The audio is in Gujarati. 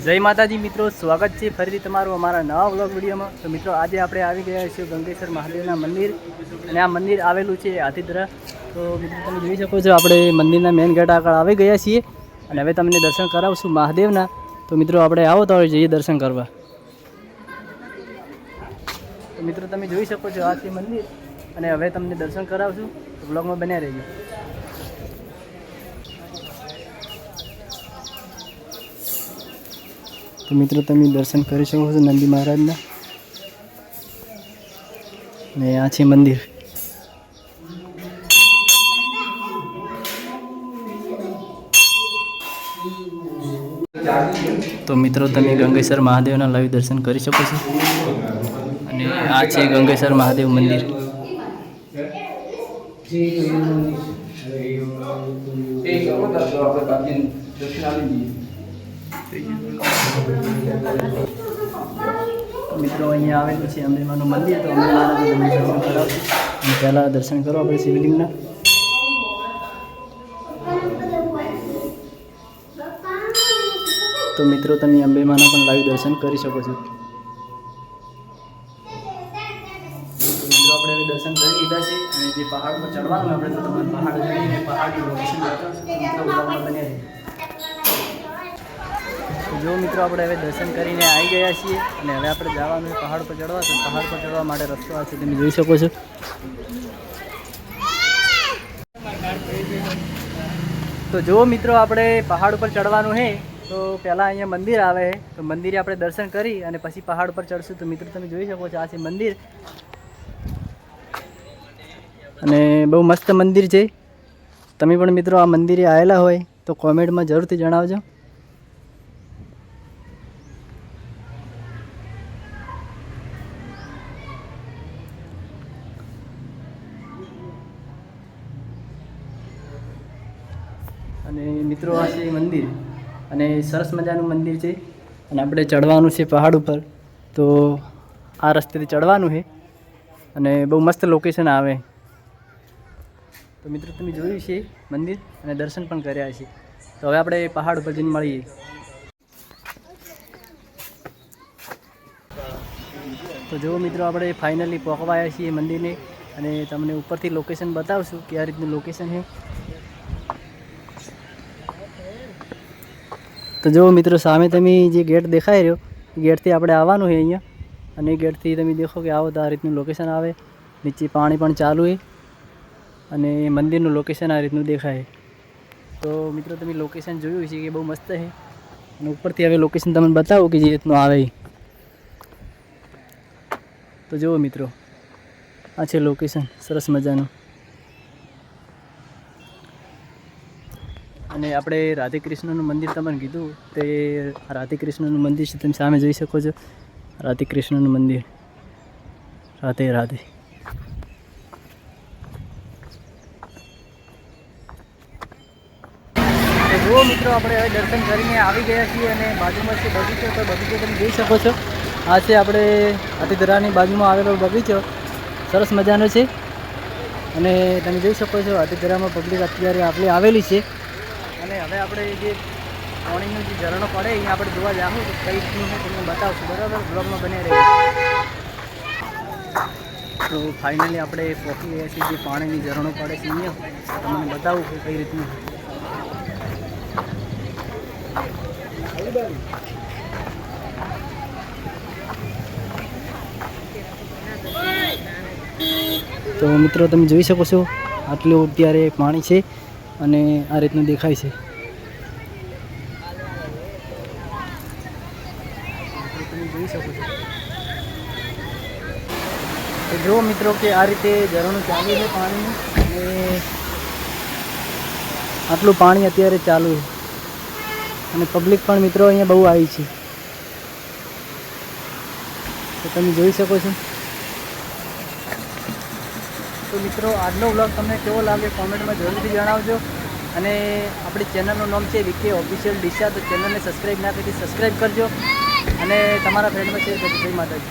જય માતાજી મિત્રો, સ્વાગત છે ફરીથી તમારું અમારા નવા વ્લોગ વિડીયોમાં. તો મિત્રો, આજે આપણે આવી ગયા છીએ ગંગેશ્વર મહાદેવના મંદિર અને આ મંદિર આવેલું છે હાથીદરા તો મિત્રો, તમે જોઈ શકો છો, આપણે મંદિરના મેઇન ગેટ આગળ આવી ગયા છીએ અને હવે તમને દર્શન કરાવશું મહાદેવના. તો મિત્રો, આપણે આવો તો જઈએ દર્શન કરવા. તો મિત્રો, તમે જોઈ શકો છો આ મંદિર અને હવે તમને દર્શન કરાવશું. તો બ્લોગમાં બન્યા રહેજો. તો મિત્રો, તમે દર્શન કરી શકો છો નંદી મહારાજના. ને આ છે મંદિર. તો મિત્રો, તમે ગંગેશ્વર મહાદેવના લાઈવ દર્શન કરી શકો છો. અને આ છે ગંગેશ્વર મહાદેવ મંદિર. મિત્રો, અહીંયા આવેલું છે અંબેમાનું મંદિર, તો દર્શન પહેલાં દર્શન કરો આપણે શિવલિંગના. તો મિત્રો, તમે અંબેમાના પણ લાઈવ દર્શન કરી શકો છો. આપણે દર્શન કરી લીધા છે અને જે પહાડ પર ચડવાનું આપણે તો તમને પહાડ જોઈએ પહાડનું રહેજો. જો મિત્રો આપણે હવે દર્શન કરીને આવી ગયા છીએ અને હવે આપણે જવાનું પહાડ પર ચડવા. તો પહાડ પર ચડવા માટે રસ્તો આ છે તમે જોઈ શકો છો. તો જો મિત્રો આપણે પહાડ ઉપર ચડવાનું છે, તો પહેલાં અહીંયા મંદિર આવે તો મંદિરે આપણે દર્શન કરી અને પછી પહાડ ઉપર ચડશું. તો મિત્રો તમે જોઈ શકો છો આ છે મંદિર. અને બહુ મસ્ત મંદિર છે. તમે પણ મિત્રો આ મંદિરે આવેલા હોય તો કોમેન્ટમાં જરૂરથી જણાવજો. અને મિત્રો, આ છે મંદિર. અને સરસ મજાનું મંદિર છે. અને આપણે ચડવાનું છે પહાડ ઉપર. તો આ રસ્તેથી ચડવાનું છે. અને બહુ મસ્ત લોકેશન આવે. તો મિત્રો, તમે જોયું છે મંદિર અને દર્શન પણ કર્યા છે. તો હવે આપણે પહાડ ઉપર જઈને મળીએ. તો જો મિત્રો, આપણે ફાઇનલી પહોંચવાયા છીએ મંદિરને. અને તમને ઉપરથી લોકેશન બતાવશું કે આ રીતનું લોકેશન છે. તો જો મિત્રો, સામે તમે જે ગેટ દેખાઈ રહ્યો ગેટથી આપણે આવવાનું છે અહીંયા. અને ગેટથી તમે દેખો કે આવો તો આ રીતનું લોકેશન આવે. નીચે પાણી પણ ચાલુ છે. અને મંદિરનું લોકેશન આ રીતનું દેખાય તો મિત્રો, તમે લોકેશન જોયું છે કે બહુ મસ્ત છે. અને ઉપરથી હવે લોકેશન તમને બતાવો કે જે રીતનું આવે તો જુઓ મિત્રો, આ છે લોકેશન સરસ મજાનું. અને આપણે રાધે કૃષ્ણનું મંદિર તમને કીધું, તે રાધે કૃષ્ણનું મંદિર છે, તમે સામે જોઈ શકો છો. રાધે કૃષ્ણનું મંદિર. રાધે રાધે. જુઓ મિત્રો, આપણે હવે દર્શન કરીને આવી ગયા છીએ અને બાજુમાં છે બગીચો, તો બગીચો તમે જોઈ શકો છો. આ છે આપણે અતિધરાની બાજુમાં આવેલો બગીચો. સરસ મજાનો છે. અને તમે જોઈ શકો છો, હાથીદરામાં પબ્લિક અત્યારે આપણે આવેલી છે. અને હવે આપણે જે પાણીનું જે ઝરણો પડે અહીંયા આપણે જોવા જાઉં તો કઈ રીતનું હું તમને બતાવશું. બરાબર? બ્લોગમાં બની રહી તો ફાઇનલી આપણે પહોંચી ગયા છીએ જે પાણીની ઝરણો પડે છે અહીંયા. તમને બતાવું કે કઈ રીતનું. તો મિત્રો, તમે જોઈ શકો છો, આટલું અત્યારે પાણી છે. અને આ રીતનું દેખાય છે. તો જુઓ મિત્રો કે આ રીતે ઝરણું ચાલુ છે પાણીનું અને આટલું પાણી અત્યારે ચાલુ છે. અને પબ્લિક પણ મિત્રો અહીંયા બહુ આવી છે. તો તમે જોઈ શકો છો. તો મિત્રો, આજનો વ્લોગ તમને કેવો લાગે કોમેન્ટમાં જરૂરથી જણાવજો. અને આપણી ચેનલનું નામ છે વિકે ઓફિશિયલ ડિશા તો ચેનલને સબસ્ક્રાઈબ ના કરી સબસ્ક્રાઈબ કરજો. અને તમારા ફ્રેન્ડમાં કરજો. જય માતાજી.